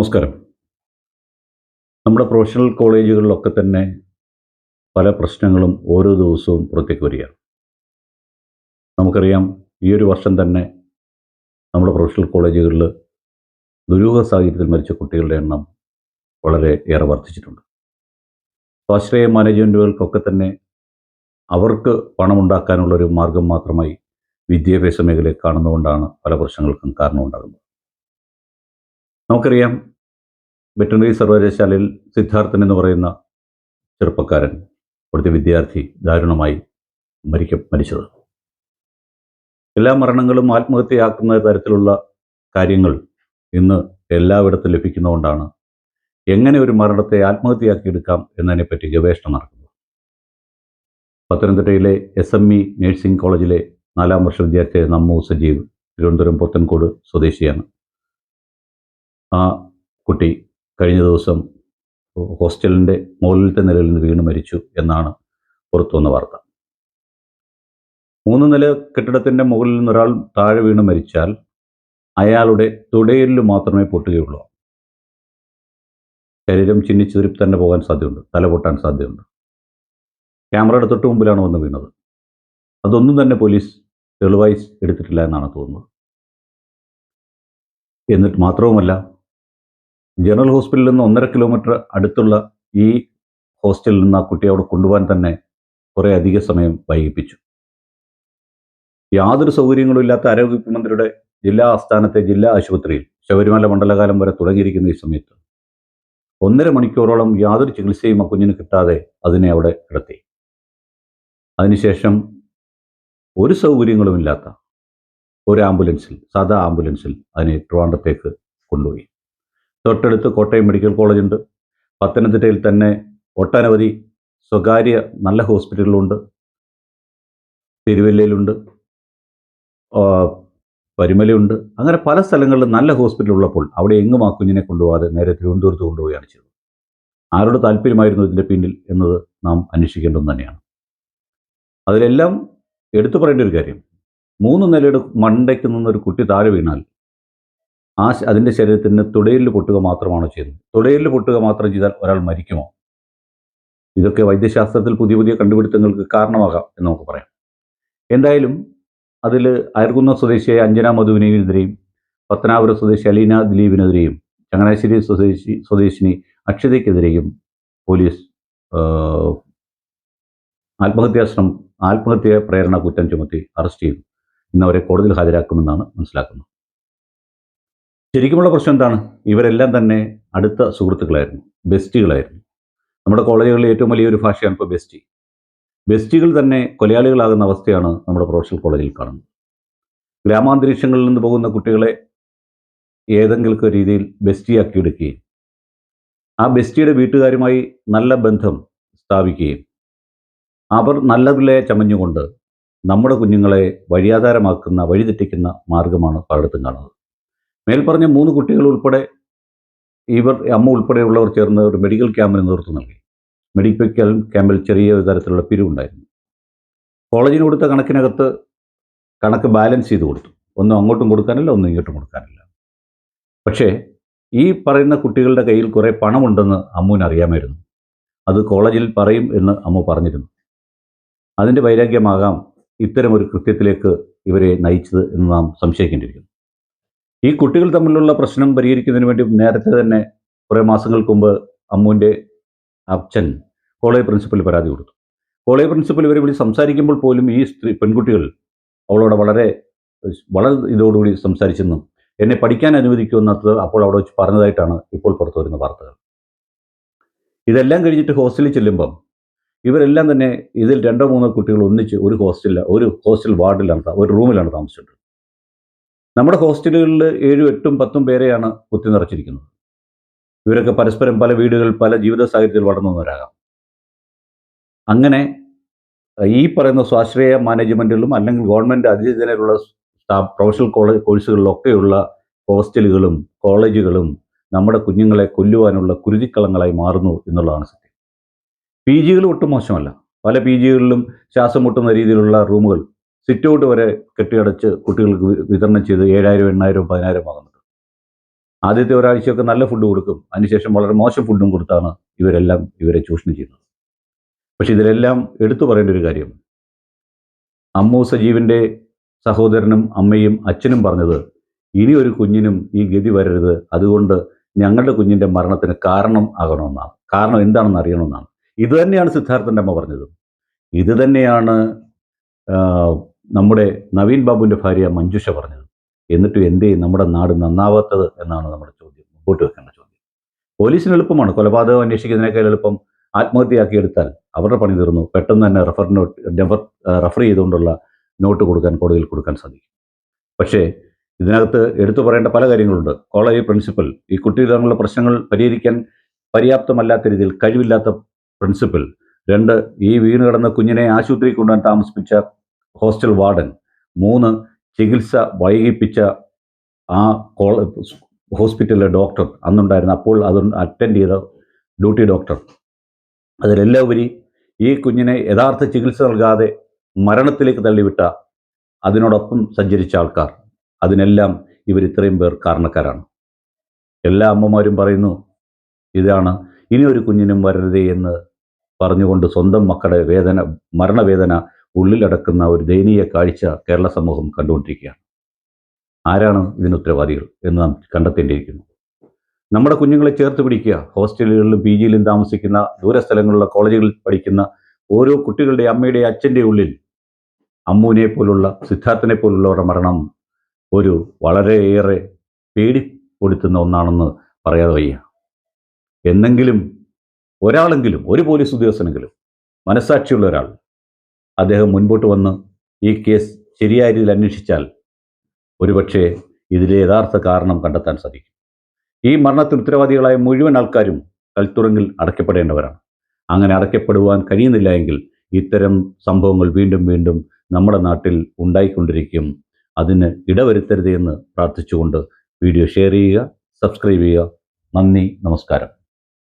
നമസ്കാരം. നമ്മുടെ പ്രൊഫഷണൽ കോളേജുകളിലൊക്കെ തന്നെ പല പ്രശ്നങ്ങളും ഓരോ ദിവസവും പുറത്തേക്ക് വരികയാണ്. നമുക്കറിയാം ഈ ഒരു വർഷം തന്നെ നമ്മുടെ പ്രൊഫഷണൽ കോളേജുകളിൽ ദുരൂഹ സാഹചര്യത്തിൽ മരിച്ച കുട്ടികളുടെ എണ്ണം വളരെ ഏറെ വർദ്ധിച്ചിട്ടുണ്ട്. സ്വാശ്രയ മാനേജ്മെന്റുകൾക്കൊക്കെ തന്നെ അവർക്ക് പണമുണ്ടാക്കാനുള്ളൊരു മാർഗം മാത്രമായി വിദ്യാഭ്യാസ മേഖലയെ കാണുന്നതുകൊണ്ടാണ് പല പ്രശ്നങ്ങൾക്കും കാരണമുണ്ടാകുന്നത്. നമുക്കറിയാം വെറ്ററിനറി സർവകലാശാലയിൽ സിദ്ധാർത്ഥൻ എന്ന് പറയുന്ന ചെറുപ്പക്കാരൻ അവിടുത്തെ വിദ്യാർത്ഥി ദാരുണമായി മരിക്ക മരിച്ചത്. എല്ലാ മരണങ്ങളും ആത്മഹത്യയാക്കുന്ന തരത്തിലുള്ള കാര്യങ്ങൾ ഇന്ന് എല്ലായിടത്തും ലഭിക്കുന്നതുകൊണ്ടാണ് എങ്ങനെ ഒരു മരണത്തെ ആത്മഹത്യയാക്കിയെടുക്കാം എന്നതിനെപ്പറ്റി ഗവേഷണം നടക്കുന്നത്. പത്തനംതിട്ടയിലെ എസ് എം ഇ നഴ്സിംഗ് കോളേജിലെ നാലാം വർഷ വിദ്യാർത്ഥിയായ നമ്മു സജീവ് തിരുവനന്തപുരം പുത്തൻകോട് സ്വദേശിയാണ്. ആ കുട്ടി കഴിഞ്ഞ ദിവസം ഹോസ്റ്റലിന്റെ മുകളിലത്തെ നിലയിൽ നിന്ന് വീണ് മരിച്ചു എന്നാണ് പുറത്തു വന്ന വാർത്ത. മൂന്ന് നില കെട്ടിടത്തിന്റെ മുകളിൽ നിന്ന് ഒരാൾ താഴെ വീണ് മരിച്ചാൽ അയാളുടെ തുടയലിൽ മാത്രമേ പൊട്ടുകയുള്ളൂ. ശരീരം ചിന്നിച്ചിതിരി തന്നെ പോകാൻ സാധ്യതയുണ്ട്. തല പൊട്ടാൻ സാധ്യതയുണ്ട്. ക്യാമറയുടെ തൊട്ട് മുമ്പിലാണ് വന്ന് വീണത്. അതൊന്നും തന്നെ പോലീസ് തെളിവായി എടുത്തിട്ടില്ല എന്നാണ് തോന്നുന്നത്. എന്നിട്ട് മാത്രവുമല്ല ജനറൽ ഹോസ്പിറ്റലിൽ നിന്ന് ഒന്നര കിലോമീറ്റർ അടുത്തുള്ള ഈ ഹോസ്റ്റലിൽ നിന്ന് ആ കുട്ടിയെ അവിടെ കൊണ്ടുപോകാൻ തന്നെ കുറേ അധിക സമയം വൈകിപ്പിച്ചു. യാതൊരു സൗകര്യങ്ങളും ഇല്ലാത്ത ആരോഗ്യവകുപ്പ് മന്ത്രിയുടെ ജില്ലാ ആസ്ഥാനത്തെ ജില്ലാ ആശുപത്രിയിൽ ശബരിമല മണ്ഡലകാലം വരെ തുടങ്ങിയിരിക്കുന്ന ഈ സമയത്ത് ഒന്നര മണിക്കൂറോളം യാതൊരു ചികിത്സയും ആ കുഞ്ഞിന് കിട്ടാതെ അതിനെ അവിടെ കിടത്തി. അതിനുശേഷം ഒരു സൗകര്യങ്ങളുമില്ലാത്ത ഒരു ആംബുലൻസിൽ സാധാ ആംബുലൻസിൽ അതിനെ ട്രിവാൻഡത്തേക്ക് കൊണ്ടുപോയി. തൊട്ടടുത്ത് കോട്ടയം മെഡിക്കൽ കോളേജുണ്ട്. പത്തനംതിട്ടയിൽ തന്നെ ഒട്ടനവധി സ്വകാര്യ നല്ല ഹോസ്പിറ്റലുകളുണ്ട്. തിരുവല്ലയിലുണ്ട്. പരിമലയുണ്ട്. അങ്ങനെ പല സ്ഥലങ്ങളിലും നല്ല ഹോസ്പിറ്റൽ ഉള്ളപ്പോൾ അവിടെ എങ്ങും ആ കുഞ്ഞിനെ കൊണ്ടുപോകാതെ നേരെ തിരുവനന്തപുരത്ത് കൊണ്ടുപോവുകയാണ് ചെയ്തത്. ആരുടെ താല്പര്യമായിരുന്നു ഇതിന്റെ പിന്നിൽ എന്നത് നാം അന്വേഷിക്കേണ്ടത് തന്നെയാണ്. അതിലെല്ലാം എടുത്തു പറയേണ്ട ഒരു കാര്യം. മൂന്ന് നിലയുടെ മണ്ടയ്ക്ക് നിന്നൊരു കുട്ടി താഴെ വീണാൽ ആ അതിന്റെ ശരീരത്തിന് തുടയിൽ പൊട്ടുക മാത്രമാണോ ചെയ്യുന്നത്? തുടയിൽ പൊട്ടുക മാത്രം ചെയ്താൽ ഒരാൾ മരിക്കുമോ? ഇതൊക്കെ വൈദ്യശാസ്ത്രത്തിൽ പുതിയ പുതിയ കണ്ടുപിടുത്തങ്ങൾക്ക് കാരണമാകാം എന്ന് നമുക്ക് പറയാം. എന്തായാലും അതിൽ അയർകുന്ന സ്വദേശിയായ അഞ്ജന മധുവിനെതിരെയും പത്തനാപുരം സ്വദേശി അലീന ദിലീപിനെതിരെയും ചങ്ങനാശ്ശേരി സ്വദേശി സ്വദേശിനി അക്ഷതയ്ക്കെതിരെയും പോലീസ് ആത്മഹത്യാശ്രമം ആത്മഹത്യ പ്രേരണ കുറ്റം ചുമത്തി അറസ്റ്റ് ചെയ്തു. ഇന്ന് അവരെ കോടതിയിൽ ഹാജരാക്കുമെന്നാണ് മനസ്സിലാക്കുന്നത്. ശരിക്കുമുള്ള പ്രശ്നം എന്താണ്? ഇവരെല്ലാം തന്നെ അടുത്ത സുഹൃത്തുക്കളായിരുന്നു ബെസ്റ്റികളായിരുന്നു. നമ്മുടെ കോളേജുകളിലെ ഏറ്റവും വലിയൊരു ഭാഷയാണ് ഇപ്പോൾ ബെസ്റ്റി. ബെസ്റ്റികൾ തന്നെ കൊലയാളികളാകുന്ന അവസ്ഥയാണ് നമ്മുടെ പ്രൊഫഷണൽ കോളേജിൽ കാണുന്നത്. ഗ്രാമാന്തരീക്ഷങ്ങളിൽ നിന്ന് പോകുന്ന കുട്ടികളെ ഏതെങ്കിലും രീതിയിൽ ബെസ്റ്റിയാക്കി എടുക്കുകയും ആ ബെസ്റ്റിയുടെ വീട്ടുകാരുമായി നല്ല ബന്ധം സ്ഥാപിക്കുകയും അവർ നല്ലതിലെ ചമഞ്ഞുകൊണ്ട് നമ്മുടെ കുഞ്ഞുങ്ങളെ വഴിയാധാരമാക്കുന്ന വഴിതെറ്റിക്കുന്ന മാർഗമാണ് പലയിടത്തും കാണുന്നത്. മേൽപ്പറഞ്ഞ മൂന്ന് കുട്ടികൾ ഉൾപ്പെടെ ഇവർ അമ്മ ഉൾപ്പെടെയുള്ളവർ ചേർന്ന് ഒരു മെഡിക്കൽ ക്യാമ്പിന് നേതൃത്വം നൽകി. മെഡിക്കൽ ക്യാമ്പിൽ ചെറിയ തരത്തിലുള്ള പിരിവുണ്ടായിരുന്നു. കോളേജിന് കൊടുത്ത കണക്കിനകത്ത് കണക്ക് ബാലൻസ് ചെയ്ത് കൊടുത്തു. ഒന്നും അങ്ങോട്ടും കൊടുക്കാനില്ല ഒന്നും ഇങ്ങോട്ടും കൊടുക്കാനില്ല. പക്ഷേ ഈ പറയുന്ന കുട്ടികളുടെ കയ്യിൽ കുറേ പണമുണ്ടെന്ന് അമ്മുവിന് അറിയാമായിരുന്നു. അത് കോളേജിൽ പറയും എന്ന് അമ്മു പറഞ്ഞിരുന്നു. അതിന്റെ വൈരാഗ്യമാകാം ഇത്തരമൊരു കൃത്യത്തിലേക്ക് ഇവരെ നയിച്ചത് എന്ന് നാം സംശയിക്കേണ്ടിയിരിക്കുന്നു. ഈ കുട്ടികൾ തമ്മിലുള്ള പ്രശ്നം പരിഹരിക്കുന്നതിന് വേണ്ടി നേരത്തെ തന്നെ കുറേ മാസങ്ങൾക്ക് മുമ്പ് അമ്മുവിന്റെ അച്ഛൻ കോളേജ് പ്രിൻസിപ്പൽ പരാതി കൊടുത്തു. കോളേജ് പ്രിൻസിപ്പൽ ഇവരെ വിളിച്ച് സംസാരിക്കുമ്പോൾ പോലും ഈ സ്ത്രീ പെൺകുട്ടികൾ അവളോട് വളരെ വളരെ ഇതോടുകൂടി സംസാരിച്ചെന്നും എന്നെ പഠിക്കാൻ അനുവദിക്കുമെന്നത് അപ്പോൾ അവിടെ വെച്ച് പറഞ്ഞതായിട്ടാണ് ഇപ്പോൾ പുറത്തു വരുന്ന വാർത്തകൾ. ഇതെല്ലാം കഴിഞ്ഞിട്ട് ഹോസ്റ്റലിൽ ചെല്ലുമ്പം ഇവരെല്ലാം തന്നെ ഇതിൽ രണ്ടോ മൂന്നോ കുട്ടികൾ ഒന്നിച്ച് ഒരു ഹോസ്റ്റലിൽ ഒരു ഹോസ്റ്റൽ വാർഡിലാണ് ഒരു റൂമിലാണ് താമസിച്ചിട്ടുള്ളത് നമ്മുടെ ഹോസ്റ്റലുകളിൽ ഏഴും എട്ടും പത്തും പേരെയാണ് കുത്തി നിറച്ചിരിക്കുന്നത്. ഇവരൊക്കെ പരസ്പരം പല വീടുകൾ പല ജീവിത സാഹചര്യത്തിൽ വളർന്നു വന്നവരാകാം അങ്ങനെ ഈ പറയുന്ന സ്വാശ്രയ മാനേജ്മെന്റുകളും അല്ലെങ്കിൽ ഗവൺമെന്റ് അധീനതയിലുള്ള സ്റ്റാഫ് പ്രൊഫഷണൽ കോളേജ് കോഴ്സുകളിലൊക്കെയുള്ള ഹോസ്റ്റലുകളും കോളേജുകളും നമ്മുടെ കുഞ്ഞുങ്ങളെ കൊല്ലുവാനുള്ള കുരുതിക്കളങ്ങളായി മാറുന്നു എന്നുള്ളതാണ് സത്യം. പി ജികൾ ഒട്ടും മോശമല്ല. പല പി ജികളിലും ശ്വാസം മുട്ടുന്ന രീതിയിലുള്ള റൂമുകൾ സിറ്റ് ഔട്ട് വരെ കെട്ടിയടച്ച് കുട്ടികൾക്ക് വിതരണം ചെയ്ത് ഏഴായിരം എണ്ണായിരം പതിനായിരം ആകുന്നുണ്ട് ആദ്യത്തെ ഒരാഴ്ചയൊക്കെ നല്ല ഫുഡ് കൊടുക്കും. അതിനുശേഷം വളരെ മോശം ഫുഡും കൊടുത്താണ് ഇവരെല്ലാം ഇവരെ ചൂഷണം ചെയ്യുന്നത്. പക്ഷെ ഇതിലെല്ലാം എടുത്തു പറയേണ്ട ഒരു കാര്യം. അമ്മു സജീവിന്റെ സഹോദരനും അമ്മയും അച്ഛനും പറഞ്ഞത് ഇനി ഒരു കുഞ്ഞിനും ഈ ഗതി വരരുത്. അതുകൊണ്ട് ഞങ്ങളുടെ കുഞ്ഞിന്റെ മരണത്തിന് കാരണം ആകണമെന്നാണ്. കാരണം എന്താണെന്ന് അറിയണമെന്നാണ്. ഇത് തന്നെയാണ് സിദ്ധാർത്ഥന്റെ അമ്മ പറഞ്ഞത്. ഇത് തന്നെയാണ് നമ്മുടെ നവീൻ ബാബുവിന്റെ ഭാര്യ മഞ്ജുഷ പറഞ്ഞത്. എന്നിട്ടും എന്തേ നമ്മുടെ നാട് നന്നാവാത്തത് എന്നാണ് നമ്മുടെ ചോദ്യം. മുമ്പോട്ട് വെക്കേണ്ട ചോദ്യം. പോലീസിന് എളുപ്പമാണ്. കൊലപാതകം അന്വേഷിക്കുന്നതിനേക്കാൾ എളുപ്പം ആത്മഹത്യയാക്കിയെടുത്താൽ അവരുടെ പണി തീർന്നു. പെട്ടെന്ന് തന്നെ റെഫർ നോട്ട് റെഫർ ചെയ്തുകൊണ്ടുള്ള നോട്ട് കൊടുക്കാൻ കോടതിയിൽ കൊടുക്കാൻ സാധിക്കും. പക്ഷേ ഇതിനകത്ത് എടുത്തു പറയേണ്ട പല കാര്യങ്ങളുണ്ട്. കോളേജ് പ്രിൻസിപ്പൽ ഈ കുട്ടികൾ പ്രശ്നങ്ങൾ പരിഹരിക്കാൻ പര്യാപ്തമല്ലാത്ത രീതിയിൽ കഴിവില്ലാത്ത പ്രിൻസിപ്പൽ രണ്ട് ഈ വീണ് കിടന്ന കുഞ്ഞിനെ ആശുപത്രിയിൽ കൊണ്ടുവന്ന് താമസിപ്പിച്ച ഹോസ്റ്റൽ വാർഡൻ. മൂന്ന് ചികിത്സ വൈകിപ്പിച്ച ആ കോള ഹോസ്പിറ്റലിലെ ഡോക്ടർ. അന്നുണ്ടായിരുന്ന അപ്പോൾ അത് അറ്റൻഡ് ചെയ്ത ഡ്യൂട്ടി ഡോക്ടർ. അതിലെല്ലാം ഉപരി ഈ കുഞ്ഞിനെ യഥാർത്ഥ ചികിത്സ നൽകാതെ മരണത്തിലേക്ക് തള്ളിവിട്ട അതിനോടൊപ്പം സഞ്ചരിച്ച ആൾക്കാർ. അതിനെല്ലാം ഇവർ ഇത്രയും പേർ കാരണക്കാരാണ്. എല്ലാ അമ്മമാരും പറയുന്നു ഇതാണ് ഇനി ഒരു കുഞ്ഞിനും വരരുതേ എന്ന് പറഞ്ഞുകൊണ്ട് സ്വന്തം മക്കളുടെ വേദന മരണവേദന ഉള്ളിലടക്കുന്ന ഒരു ദയനീയ കാഴ്ച കേരള സമൂഹം കണ്ടുകൊണ്ടിരിക്കുകയാണ്. ആരാണ് ഇതിന് ഉത്തരവാദികൾ എന്ന് നാം കണ്ടെത്തേണ്ടിയിരിക്കുന്നു. നമ്മുടെ കുഞ്ഞുങ്ങളെ ചേർത്ത് പിടിക്കുക ഹോസ്റ്റലുകളിലും പി ജിയിലും താമസിക്കുന്ന ദൂരസ്ഥലങ്ങളിലുള്ള കോളേജുകളിൽ പഠിക്കുന്ന ഓരോ കുട്ടികളുടെ അമ്മയുടെ അച്ഛന്റെ ഉള്ളിൽ അമ്മൂനെ പോലുള്ള സിദ്ധാർത്ഥനെ പോലുള്ളവരുടെ മരണം ഒരു വളരെയേറെ പേടിപ്പെടുത്തുന്ന ഒന്നാണെന്ന് പറയാതെ വയ്യ. എന്നെങ്കിലും ഒരാളെങ്കിലും ഒരു പോലീസ് ഉദ്യോഗസ്ഥനെങ്കിലും മനസാക്ഷിയുള്ള ഒരാൾ അദ്ദേഹം മുൻപോട്ട് വന്ന് ഈ കേസ് ശരിയായ രീതിയിൽ അന്വേഷിച്ചാൽ ഒരുപക്ഷെ ഇതിലെ യഥാർത്ഥ കാരണം കണ്ടെത്താൻ സാധിക്കും. ഈ മരണത്തിന് ഉത്തരവാദികളായ മുഴുവൻ ആൾക്കാരും കൽത്തുറങ്കിൽ അടയ്ക്കപ്പെടേണ്ടവരാണ്. അങ്ങനെ അടയ്ക്കപ്പെടുവാൻ കഴിയുന്നില്ല എങ്കിൽ ഇത്തരം സംഭവങ്ങൾ വീണ്ടും വീണ്ടും നമ്മുടെ നാട്ടിൽ ഉണ്ടായിക്കൊണ്ടിരിക്കും. അതിന് ഇടവരുത്തരുത് എന്ന് പ്രാർത്ഥിച്ചുകൊണ്ട് വീഡിയോ ഷെയർ ചെയ്യുക സബ്സ്ക്രൈബ് ചെയ്യുക. നന്ദി നമസ്കാരം.